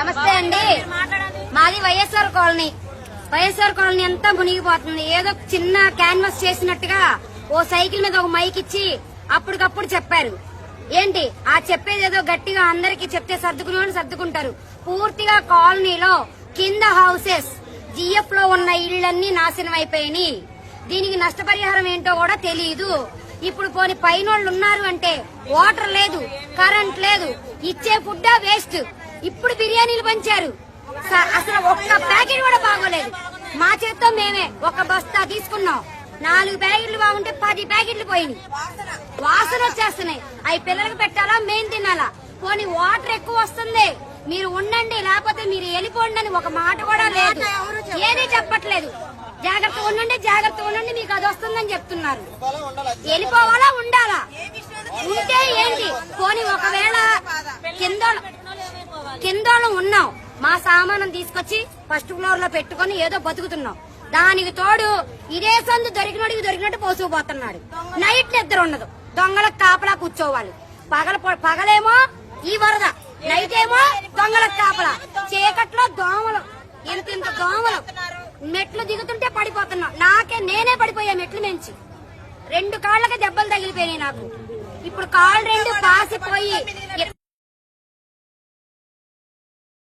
నమస్తే అండి. మాది వైఎస్ఆర్ కాలనీ. వైఎస్ఆర్ కాలనీ అంతా మునిగిపోతుంది. ఏదో చిన్న క్యాన్వాస్ చేసినట్టుగా ఓ సైకిల్ మీద ఒక మైక్ ఇచ్చి అప్పటికప్పుడు చెప్పారు. ఏంటి? ఆ చెప్పేది ఏదో గట్టిగా అందరికి చెప్తే సర్దుకుని సర్దుకుంటారు. పూర్తిగా కాలనీలో కింద హౌసెస్ జిఎఫ్లో ఉన్న ఇళ్ళన్నీ నాశనం అయిపోయినాయి. దీనికి నష్టపరిహారం ఏంటో కూడా తెలియదు ఇప్పుడు పోని పైన ఉన్నారు అంటే వాటర్ లేదు కరెంట్ లేదు ఇచ్చే ఫుడ్ వేస్ట్. ఇప్పుడు బిర్యానీలు పంచారు. అసలు ఒక్క ప్యాకెట్ కూడా బాగోలేదు. మా చేత్తో మేమే ఒక బస్తా తీసుకున్నాం. నాలుగు ప్యాకెట్లు బాగుంటే పది ప్యాకెట్లు పోయినాయి. వాసన వచ్చేస్తున్నాయి. అవి పిల్లలకు పెట్టాలా మేం తినాలా? పోనీ వాటర్ ఎక్కువ వస్తుంది. మీరు ఉండండి లేకపోతే మీరు వెళ్ళిపోండి అని ఒక మాట కూడా లేదు. ఏది చెప్పట్లేదు. జాగ్రత్త ఉండండి జాగ్రత్త ఉండండి మీకు అది వస్తుందని చెప్తున్నారు. వెళ్ళిపోవాలా ఉండాలా? ఉంటే ఏంటి? పోనీ ఒకవేళ కింద మా సామానం తీసుకొచ్చి ఫస్ట్ ఫ్లోర్లో పెట్టుకొని ఏదో బతుకుతున్నాం. దానికి తోడు ఇదే సందు దొరికినోడికి దొరికినట్టు పోసుకుపోతున్నాడు. నైట్ నిద్ర ఉండదు. దొంగలకు కాపలా కూర్చోవాలి. పగల పగలేమో ఈ వరద నైట్ ఏమో దొంగలకు కాపలా. చీకట్లో దోమలు ఇంత ఇంత దోమలు. మెట్లు దిగుతుంటే పడిపోతున్నాం. నాకే నేనే పడిపోయా మెట్లు నుంచి రెండు కాళ్ళకి దెబ్బలు తగిలిపోయినాయి నాకు. ఇప్పుడు కాళ్ళు రెండు కాసిపోయి